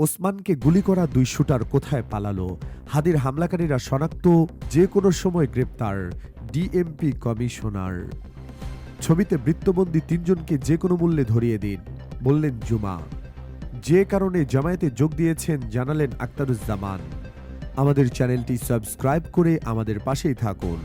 ওসমানকে গুলি করা দুই শুটার কোথায় পালালো? হাদির হামলাকারীরা শনাক্ত যে কোনো সময় গ্রেপ্তার, ডিএমপি কমিশনার। ছবিতে বৃত্তবন্দী তিনজনকে যে কোনো মূল্যে ধরিয়ে দিন, বললেন জুমা। যে কারণে জামায়াতে যোগ দিয়েছেন জানালেন আক্তারুজ্জামান। আমাদের চ্যানেলটি সাবস্ক্রাইব করে আমাদের পাশেই থাকুন।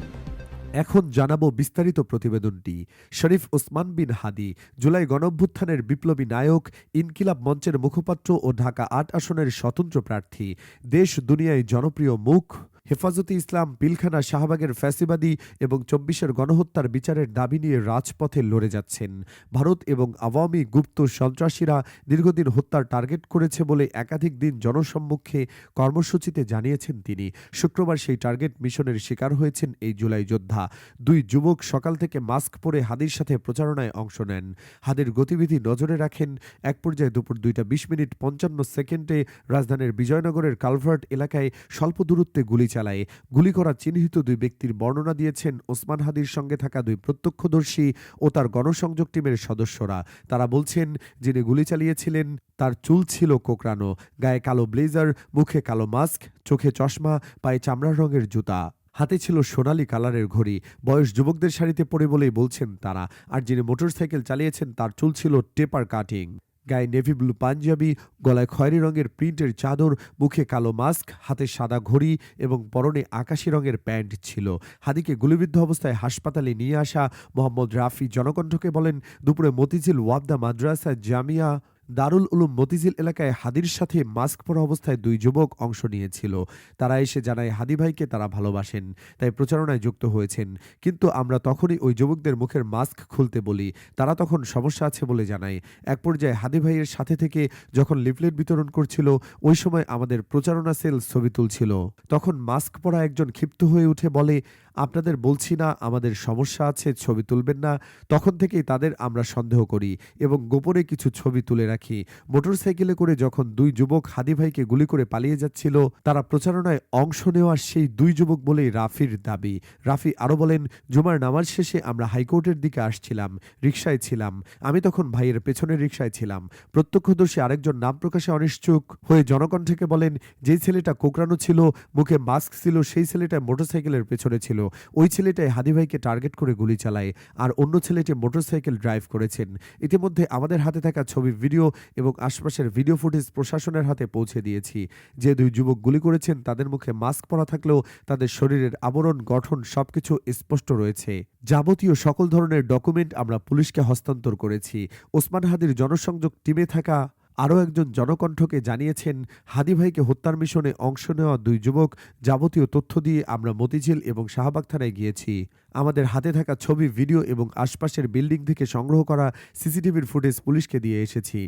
এখন জানাব বিস্তারিত প্রতিবেদনটি। শরীফ ওসমান বিন হাদি, জুলাই গণভ্যুত্থানের বিপ্লবী নায়ক, ইনকিলাব মঞ্চের মুখপাত্র ও ঢাকা আট আসনের স্বতন্ত্র প্রার্থী। দেশ দুনিয়ায় জনপ্রিয় মুখ। হেফাজতে ইসলাম পিলখানা শাহবাগের ফ্যাসিবাদী এবং চব্বিশের গণহত্যার বিচারের দাবি নিয়ে রাজপথে লড়ে যাচ্ছেন। ভারত এবং আওয়ামী গুপ্ত সন্ত্রাসীরা দীর্ঘদিন হত্যার টার্গেট করেছে বলে একাধিক দিন জনসম্মুখে কর্মসূচিতে জানিয়েছেন তিনি। শুক্রবার সেই টার্গেট মিশনের শিকার হয়েছেন এই জুলাই যোদ্ধা। দুই যুবক সকাল থেকে মাস্ক পরে হাদির সাথে প্রচারণায় অংশ নেন। হাদির গতিবিধি নজরে রাখেন। এক পর্যায়ে দুপুর দুইটা বিশ মিনিট পঞ্চান্ন সেকেন্ডে রাজধানীর বিজয়নগরের কালভার্ট এলাকায় স্বল্প দূরত্বে গুলি চালায়। গুলি করা চিহ্নিত দুই ব্যক্তির বর্ণনা দিয়েছেন ওসমান হাদির সঙ্গে থাকা দুই প্রত্যক্ষদর্শী ও তার গণসংযোগ টিমের সদস্যরা। তারা বলছেন, যিনি গুলি চালিয়েছিলেন, তার চুল ছিল কোকড়ানো, গায়ে কালো ব্লেজার, মুখে কালো মাস্ক, চোখে চশমা, পায়ে চামড়ার রঙের জুতা। হাতে ছিল সোনালী কালারের ঘড়ি। বয়স যুবকদের শাড়িতে পড়ে বলেই বলছেন তারা। আর যিনি মোটরসাইকেল চালিয়েছেন, তার চুল ছিল টেপার কাটিং। গায়ে নেভি ব্লু পাঞ্জাবি, গলায় খয়েরি রঙের প্রিন্টের চাদর, মুখে কালো মাস্ক, হাতে সাদা ঘড়ি এবং পরনে আকাশি রঙের প্যান্ট ছিল। হাদিকে গুলিবিদ্ধ অবস্থায় হাসপাতালে নিয়ে আসা মোহাম্মদ রাফি জনকণ্ঠকে বলেন, দুপুরে মতিঝিল ওয়াবদা মাদ্রাসা জামিয়া দারুল উলুম মতিঝিল এলাকায় হাদির সাথে মাস্ক পরা অবস্থায় দুই যুবক অংশ নিয়েছিল। তারা এসে জানায়, হাদি ভাইকে তারা ভালোবাসেন, তাই প্রচারণায় যুক্ত হয়েছেন। কিন্তু আমরা তখনই ওই যুবকদের মুখের মাস্ক খুলতে বলি। তারা তখন সমস্যা আছে বলে জানায়। এক পর্যায়ে হাদি ভাইয়ের সাথে থেকে যখন লিফলেট বিতরণ করছিল, ওই সময় আমাদের প্রচারণা সেল ছবি তুলছিল। তখন মাস্ক পরা একজন ক্ষিপ্ত হয়ে উঠে বলে আপনাদের বলছি না, আমাদের সমস্যা আছে, ছবি তুলবেন না, তখন থেকেই তাদের আমরা সন্দেহ করি এবং গোপনে কিছু ছবি তুলে রাখি। মোটরসাইকেলে করে যখন দুই যুবক হাদি ভাইকে গুলি করে পালিয়ে যাচ্ছিল, তারা প্রচারণায় অংশ নেওয়া সেই দুই যুবক বলেই রাফির দাবি। রাফি আরও বলেন, জুমার নামাজ শেষে আমরা হাইকোর্টের দিকে আসছিলাম, রিকশায় ছিলাম। আমি তখন ভাইয়ের পেছনের রিকশায় ছিলাম। প্রত্যক্ষদর্শী আরেকজন নাম প্রকাশে অনিশ্চুক হয়ে জনকণ্ঠকে বলেন, যেই ছেলেটা কোকড়ানো ছিল, মুখে মাস্ক ছিল, সেই ছেলেটা মোটরসাইকেলের পেছনে ছিল। ওই ছেলেটাই হাদি ভাইকে টার্গেট করে গুলি চালায় আর অন্য ছেলেটি মোটরসাইকেল ড্রাইভ করেছেন। ইতিমধ্যে আমাদের হাতে থাকা ছবি, ভিডিও এবং আশপাশের ভিডিও ফুটেজ প্রশাসনের হাতে পৌঁছে দিয়েছি। যে দুই যুবক গুলি করেছেন, তাদের মুখে মাস্ক পরা থাকলেও তাদের শরীরের আবরণ, গঠন সবকিছু স্পষ্ট রয়েছে। যাবতীয় সকল ধরনের ডকুমেন্ট আমরা পুলিশকে হস্তান্তর করেছি। ওসমান হাদির জনসংযোগ টিমে থাকা আরও একজন জনকণ্ঠকে জানিয়েছেন, হাদি ভাইকে হত্যার মিশনে অংশ নেওয়া দুই যুবক যাবতীয় তথ্য দিয়ে আমরা মতিঝিল এবং শাহবাগ থানায় গিয়েছি। আমাদের হাতে থাকা ছবি, ভিডিও এবং আশপাশের বিল্ডিং থেকে সংগ্রহ করা সিসিটিভির ফুটেজ পুলিশকে দিয়ে এসেছি।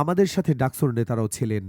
আমাদের সাথে ডাকসুর নেতারাও ছিলেন।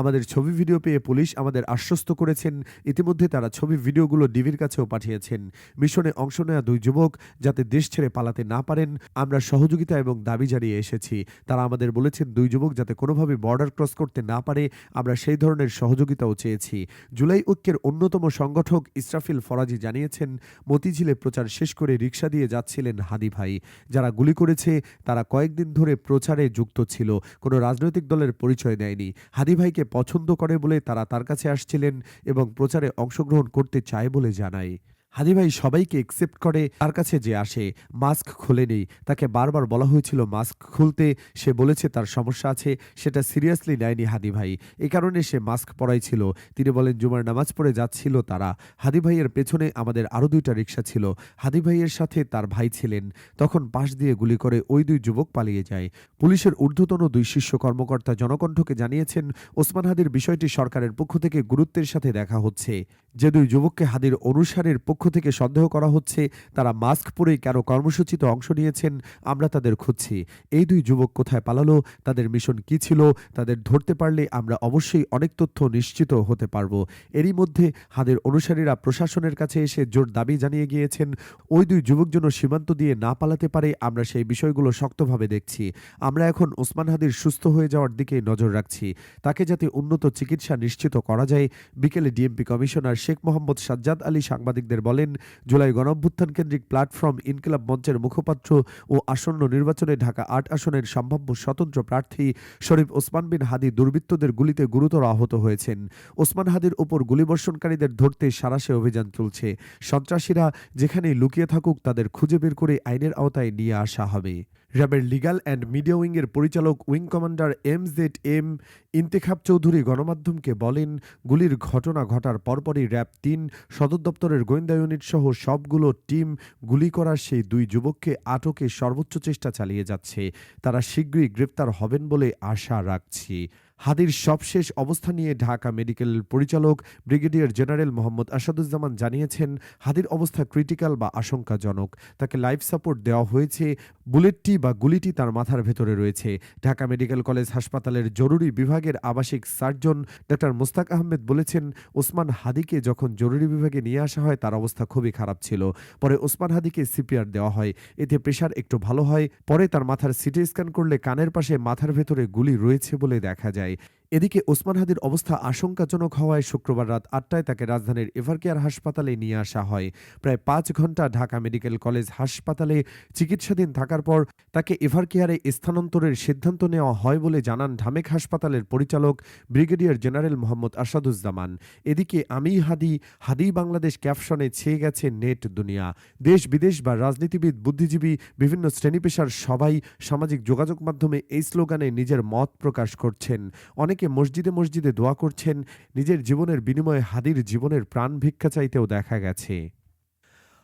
আমাদের ছবি, ভিডিও পেয়ে পুলিশ আমাদের আশ্বস্ত করেছেন। ইতিমধ্যে তারা ছবি, ভিডিওগুলো ডিবির কাছেও পাঠিয়েছেন। মিশনে অংশ নেওয়া দুই যুবক যাতে দেশ ছেড়ে পালাতে না পারেন, আমরা সহযোগিতা এবং দাবি জানিয়ে এসেছি। তারা আমাদের বলেছেন, দুই যুবক যাতে কোনোভাবে বর্ডার ক্রস করতে না পারে, আমরা সেই ধরনের সহযোগিতাও চেয়েছি। জুলাই ঐক্যের অন্যতম সংগঠক ইসরাফিল ফরাজি জানিয়েছেন, মতিঝিলে প্রচার শেষ করে রিক্সা দিয়ে যাচ্ছিলেন হাদি ভাই। যারা গুলি করেছে, তারা কয়েকদিন ধরে প্রচারে যুক্ত ছিল। কোনো রাজনৈতিক দলের পরিচয় দেয়নি। হাদি ভাইকে পছন্দ করে বলে তারা তার কাছে আসছিলেন এবং প্রচারে অংশগ্রহণ করতে চায় বলে জানায়। হাদি ভাই সবাইকে একসেপ্ট করে, তার কাছে যে আসে মাস্ক খোলেনি তাকে বারবার বলা হয়েছিল মাস্ক খুলতে। সে বলেছে, তার সমস্যা আছে। সেটা সিরিয়াসলি নেয়নি হাদি ভাই এ কারণে সে মাস্ক পরাই ছিল তিনি বলেন, জুমার নামাজ পড়ে যাচ্ছিল তারা। হাদি ভাইয়ের পেছনে আমাদের আরও দুইটা রিক্সা ছিল। হাদি ভাইয়ের সাথে তার ভাই ছিলেন। তখন পাশ দিয়ে গুলি করে ওই দুই যুবক পালিয়ে যায়। পুলিশের ঊর্ধ্বতন দুই শীর্ষ কর্মকর্তা জনকণ্ঠকে জানিয়েছেন, ওসমান হাদির বিষয়টি সরকারের পক্ষ থেকে গুরুত্বের সাথে দেখা হচ্ছে। যে দুই যুবককে হাদির অনুসারের পক্ষ থেকে সন্দেহ করা হচ্ছে, তারা মাস্ক পরে কেন কর্মসূচিতে অংশ নিয়েছেন, আমরা তাদের খুঁজছি। এই দুই যুবক কোথায় পালালো, তাদের মিশন কি ছিল, তাদের ধরতে পারলে আমরা অবশ্যই অনেক তথ্য নিশ্চিত হতে পারব। এরই মধ্যে হাদের অনুসারীরা প্রশাসনের কাছে এসে জোর দাবি জানিয়ে গিয়েছেন, ওই দুই যুবক যেন সীমান্ত দিয়ে না পালাতে পারে, আমরা সেই বিষয়গুলো শক্তভাবে দেখছি। আমরা এখন ওসমান হাদির সুস্থ হয়ে যাওয়ার দিকে নজর রাখছি। তাকে যাতে উন্নত চিকিৎসা নিশ্চিত করা যায়, বিকেলে ডিএমপি কমিশনার শেখ মোহাম্মদ সাজ্জাদ আলী সাংবাদিকদের বলেন, জুলাই গণঅভ্যুত্থান কেন্দ্রিক প্ল্যাটফর্ম ইনকিলাব মঞ্চের মুখপাত্র ও আসন্ন নির্বাচনে ঢাকা আট আসনের সম্ভাব্য স্বতন্ত্র প্রার্থী শরীফ ওসমান বিন হাদি দুর্বৃত্তদের গুলিতে গুরুতর আহত হয়েছেন। ওসমান হাদির ওপর গুলিবর্ষণকারীদের ধরতে সারাশে অভিযান চলছে। সন্ত্রাসীরা যেখানেই লুকিয়ে থাকুক তাদের খুঁজে বের করে আইনের আওতায় নিয়ে আসা হবে। র্যাবের লিগাল অ্যান্ড মিডিয়া উইংয়ের পরিচালক wing commander M Z M Intekhab Chowdhury গণমাধ্যমকে বলেন, গুলির ঘটনা ঘটার পরপরই র্যাব তিন সদর দপ্তরের গোয়েন্দা ইউনিট সহ সবগুলো টিম গুলি করার সেই দুই যুবককে আটকে সর্বোচ্চ চেষ্টা চালিয়ে যাচ্ছে। তারা শীঘ্রই গ্রেপ্তার হবেন বলে আশা রাখছি। হাদির সবশেষ অবস্থা নিয়ে ঢাকা মেডিকেল পরিচালক ব্রিগেডিয়ার জেনারেল মোহাম্মদ আসাদুজ্জামান জানিয়েছেন, হাদির অবস্থা ক্রিটিক্যাল বা আশঙ্কাজনক। তাকে লাইফ সাপোর্ট দেওয়া হয়েছে, বুলেটটি বা গুলিটি তার মাথার ভেতরে রয়েছে। ঢাকা মেডিকেল কলেজ হাসপাতালের জরুরি বিভাগের আবাসিক সার্জন ডাক্তার মোস্তাক আহমেদ বলেছেন, ওসমান হাদিকে যখন জরুরি বিভাগে নিয়ে আসা হয়, তার অবস্থা খুবই খারাপ ছিল। পরে ওসমান হাদিকে সিপিআর দেওয়া হয়। এতে প্রেশার একটু ভালো হয়, পরে তার মাথার সিটি স্ক্যান করলে কানের পাশে মাথার ভেতরে গুলি রয়েছে বলে দেখা যায়। way এদিকে ওসমান হাদির অবস্থা আশঙ্কাজনক হওয়ায় শুক্রবার রাত আটটায় তাকে রাজধানীর এভারকেয়ার হাসপাতালে নিয়ে আসা হয়। প্রায় পাঁচ ঘণ্টা ঢাকা মেডিকেল কলেজ হাসপাতালে চিকিৎসাধীন থাকার পর তাকে এভারকেয়ারে স্থানান্তরের সিদ্ধান্ত নেওয়া হয় বলে জানান ঢামেক হাসপাতালের পরিচালক ব্রিগেডিয়ার জেনারেল মোহাম্মদ আসাদুজ্জামান। এদিকে আমি হাদি হাদি বাংলাদেশ ক্যাপশনে ছেয়ে গেছে নেট দুনিয়া। দেশ বিদেশ বা রাজনীতিবিদ, বুদ্ধিজীবী, বিভিন্ন শ্রেণি পেশার সবাই সামাজিক যোগাযোগ মাধ্যমে এই স্লোগানে নিজের মত প্রকাশ করছেন। অনেকে মসজিদে মসজিদে দোয়া করছেন নিজের জীবনের বিনিময়ে হাদির জীবনের প্রাণ ভিক্ষা চাইতেও দেখা গেছে।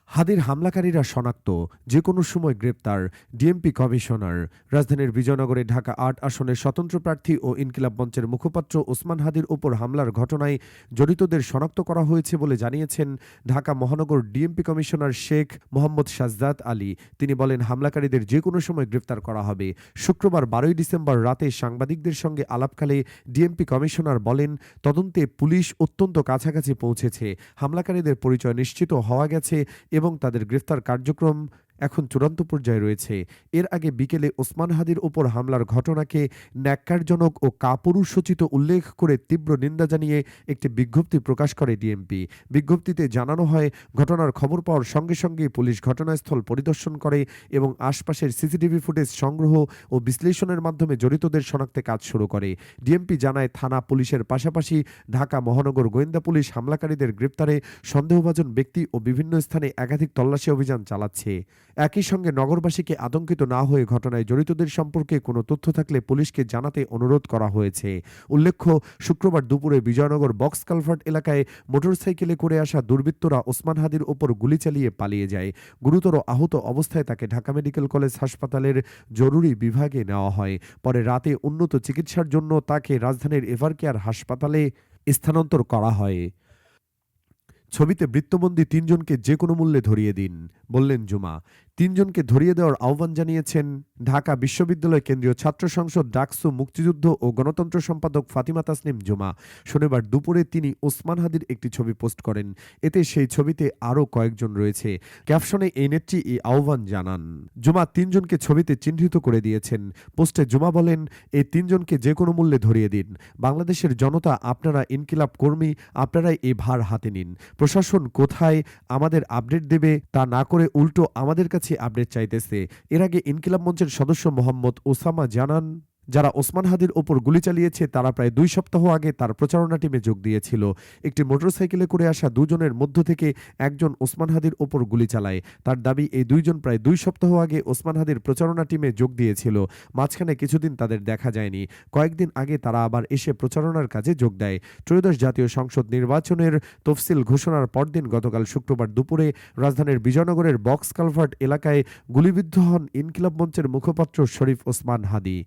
হাদির হামলাকারীরা শনাক্ত যে কোনো সময় গ্রেপ্তার ডিএমপি কমিশনার। রাজধানীর বিজয়নগরে ঢাকা আট আসনের স্বতন্ত্র প্রার্থী ও ইনকিলাব মঞ্চের মুখপাত্র ওসমান হাদির ওপর হামলার ঘটনায় জড়িতদের শনাক্ত করা হয়েছে বলে জানিয়েছেন ঢাকা মহানগর ডিএমপি কমিশনার শেখ মোহাম্মদ সাজদাত আলী। তিনি বলেন, হামলাকারীদের যে কোনো সময় গ্রেপ্তার করা হবে। শুক্রবার বারোই ডিসেম্বর রাতে সাংবাদিকদের সঙ্গে আলাপকালে ডিএমপি কমিশনার বলেন, তদন্তে পুলিশ অত্যন্ত কাছাকাছি পৌঁছেছে। হামলাকারীদের পরিচয় নিশ্চিত হওয়া গেছে এবং তাদের গ্রেফতার কার্যক্রম এখন চূড়ান্ত পর্যায়ে রয়েছে। এর আগে বিকেলে ওসমান হাদির ওপর হামলার ঘটনাকে ন্যাক্কারজনক ও কাপুরুষোচিত উল্লেখ করে তীব্র নিন্দা জানিয়ে একটি বিজ্ঞপ্তি প্রকাশ করে ডিএমপি। বিজ্ঞপ্তিতে জানানো হয়, ঘটনার খবর পাওয়ার সঙ্গে সঙ্গে পুলিশ ঘটনাস্থল পরিদর্শন করে এবং আশপাশের সিসিটিভি ফুটেজ সংগ্রহ ও বিশ্লেষণের মাধ্যমে জড়িতদের শনাক্তে কাজ শুরু করে। ডিএমপি জানায়, থানা পুলিশের পাশাপাশি ঢাকা মহানগর গোয়েন্দা পুলিশ হামলাকারীদের গ্রেপ্তারে সন্দেহভাজন ব্যক্তি ও বিভিন্ন স্থানে একাধিক তল্লাশি অভিযান চালাচ্ছে। একই সঙ্গে নগরবাসীকে আতঙ্কিত না হয়ে ঘটনায় জড়িতদের সম্পর্কে কোনো তথ্য থাকলে পুলিশকে জানাতে অনুরোধ করা হয়েছে। উল্লেখ্য, শুক্রবার দুপুরে বিজয়নগর বক্স কালভার্ট এলাকায় মোটরসাইকেলে করে আসা দুর্বৃত্তরা ওসমান হাদির ওপর গুলি চালিয়ে পালিয়ে যায়। গুরুতর আহত অবস্থায় তাকে ঢাকা মেডিকেল কলেজ হাসপাতালের জরুরি বিভাগে নেওয়া হয়। পরে রাতে উন্নত চিকিৎসার জন্য তাকে রাজধানীর এভারকেয়ার হাসপাতালে স্থানান্তর করা হয়। ছবিতে বৃত্তবন্দী তিনজনকে যে কোনো মূল্যে ধরিয়ে দিন, বললেন জুমা। তিনজনকে ধরিয়ে দেওয়ার আহ্বান জানিয়েছেন ঢাকা বিশ্ববিদ্যালয় কেন্দ্রীয় ছাত্র সংসদ ডাকসু মুক্তিযুদ্ধ ও গণতন্ত্র সম্পাদক ফাতিমা তাসনিম জুমা। শনিবার দুপুরে তিনি ওসমান হাদির একটি ছবি পোস্ট করেন। এতে সেই ছবিতে আরও কয়েকজন রয়েছে। ক্যাপশনে এই নেত্রী এই আহ্বান জানান। জুমা তিনজনকে ছবিতে চিহ্নিত করে দিয়েছেন। পোস্টে জুমা বলেন, এই তিনজনকে যে কোনো মূল্যে ধরিয়ে দিন। বাংলাদেশের জনতা, আপনারা ইনকিলাব কর্মী, আপনারাই এই ভার হাতে নিন। প্রশাসন কোথায়, আমাদের আপডেট দেবে, তা না করে উল্টো আমাদের কাছে আপডেট চাইতেছে। এর আগে ইনকিলাব মঞ্চের সদস্য মোহাম্মদ ওসামা জানান যারা ওসমান হাদির ওপর গুলি চালিয়েছে, তারা প্রায় দুই সপ্তাহ আগে তার প্রচারণা টিমে যোগ দিয়েছিল। একটি মোটরসাইকেলে করে আসা দুজনের মধ্য থেকে একজন ওসমান হাদির ওপর গুলি চালায়। তার দাবি, এই দুইজন প্রায় দুই সপ্তাহ আগে ওসমান হাদির প্রচারণা টিমে যোগ দিয়েছিল। মাঝখানে কিছুদিন তাদের দেখা যায়নি। কয়েকদিন আগে তারা আবার এসে প্রচারণার কাজে যোগ দেয়। ত্রয়োদশ জাতীয় সংসদ নির্বাচনের তফসিল ঘোষণার পরদিন গতকাল শুক্রবার দুপুরে রাজধানীর বিজয়নগরের বক্স কালভার্ট এলাকায় গুলিবিদ্ধ হন ইনকিলাব মঞ্চের মুখপাত্র শরীফ ওসমান হাদি।